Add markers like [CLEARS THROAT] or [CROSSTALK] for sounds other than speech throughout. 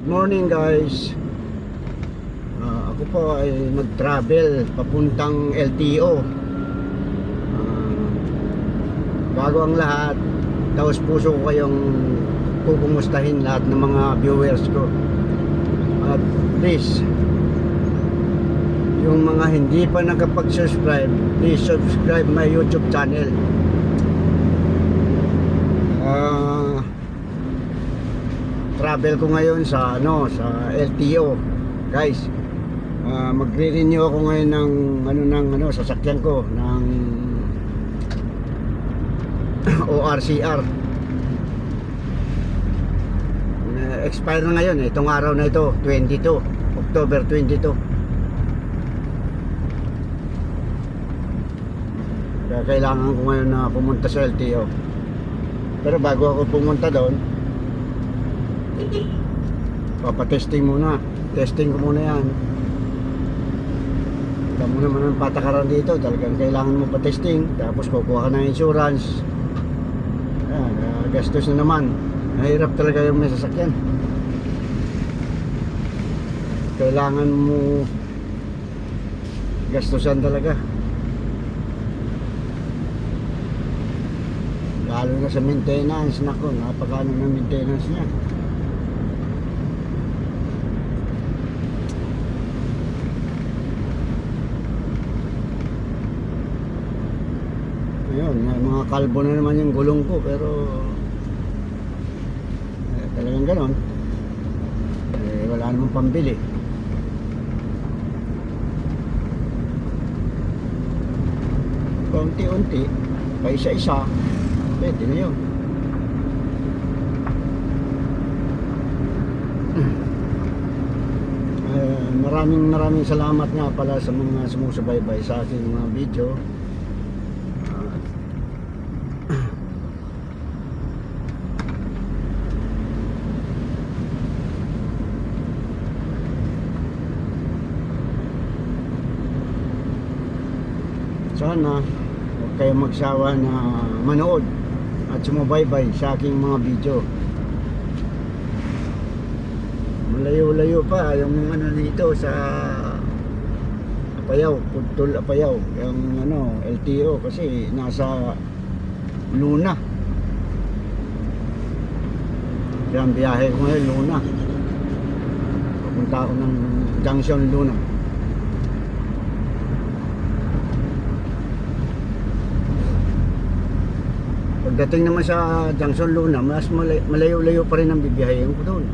morning guys. Ah, Ako po ay mag-travel papuntang LTO Ah, Bago ang lahat Taos puso ko kayong Kukumustahin lahat ng mga viewers ko. At please Yung mga hindi pa nakapag-subscribe Please subscribe my YouTube channel. Ah travel ko ngayon sa ano sa LTO guys ah, magre-renew ako ngayon ng ano ng ano sasakyan ko ng [CLEARS THROAT] ORCR Eh, expire na ngayon eh, itong araw na ito 22 October 22 kaya kailangan ko ngayon na pumunta sa LTO pero bago ako pumunta doon papatesting muna. Testing ko muna yan. Alam mo naman ang patakaran dito talagang kailangan mo pa-testing tapos kukuha ka ng insurance. Ayan, ah, gastos na naman. Mahirap talaga yung may sasakyan. Kailangan mo gastusan talaga. Lalo na sa maintenance. Nako napakano ng maintenance niya Ayun, may mga kalbo na naman yung gulong ko pero eh, talagang ganon. Eh, wala namang pambili. Kaunti-unti, pa isa-isa, pwede na yun. [CLEARS THROAT] Eh, maraming maraming salamat nga pala sa mga sumusubaybay sa aking mga video. Sana huwag kayong magsawa na manood at sumubaybay sa aking mga video. Malayo-layo pa yung ano dito sa Apayaw, Putol Apayaw yung ano, LTO kasi nasa Luna. Kaya biyahe ko ngayon Luna. Papunta ako ng Junction Luna Pagdating naman sa Junction Luna, mas malay- malayo-layo pa rin ang bibiyahin ko doon.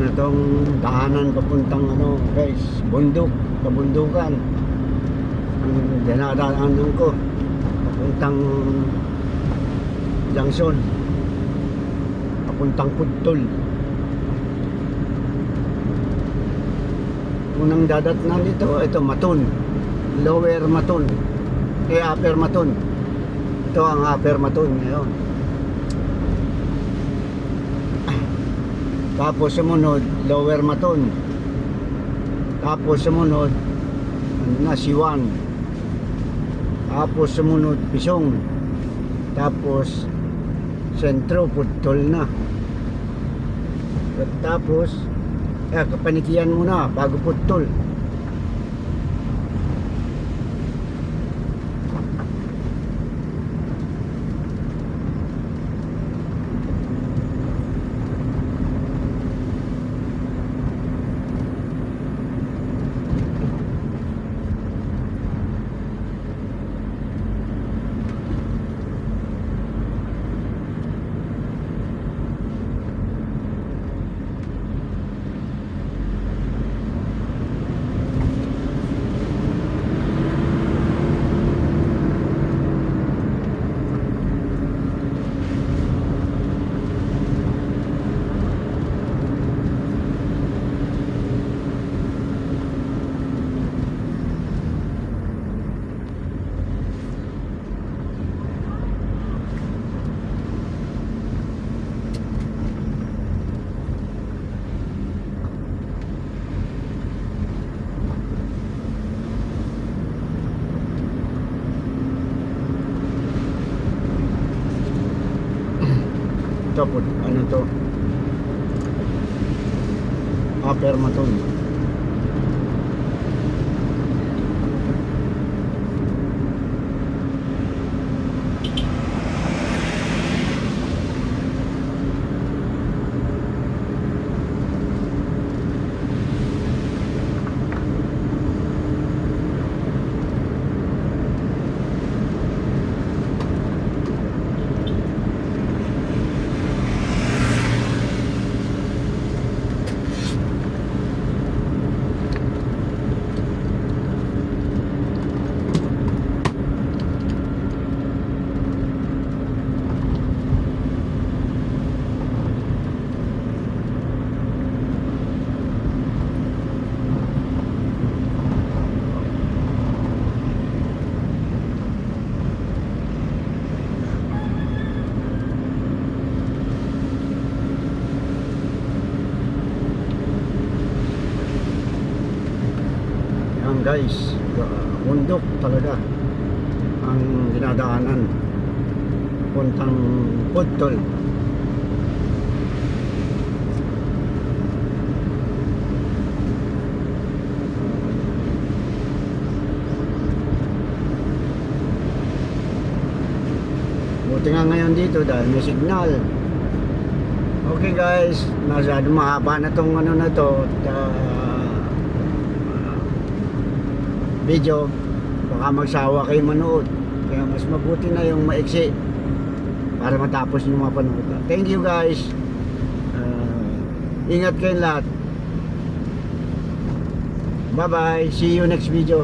Ano itong daanan papuntang ano guys, bundok, kabundukan. Ang dinadaanan ko papuntang Junction. Papuntang Putol. Unang dadatnan dito, ito Matun. Lower Matun. Eh, Upper Matun. Ito ang Upper Matun ngayon. Tapos sumunod, Lower Maton. Tapos sumunod, na, Siwan. Tapos sumunod, Pisong. Tapos, Sentro, Putol na. At tapos, eh, kapanikian muna, bago Putol. Pud ano to? Upper maton Yan guys, uh, bundok talaga ang dinadaanan puntang Pudtol. Buti nga ngayon dito dahil may signal. Okay guys, masyado mahaba na tong ano na to. Uh, video baka magsawa kayo manood. Kaya mas mabuti na yung maiksi para matapos yung mapanood thank you guys. Uh, ingat kayong lahat. Bye bye see you next video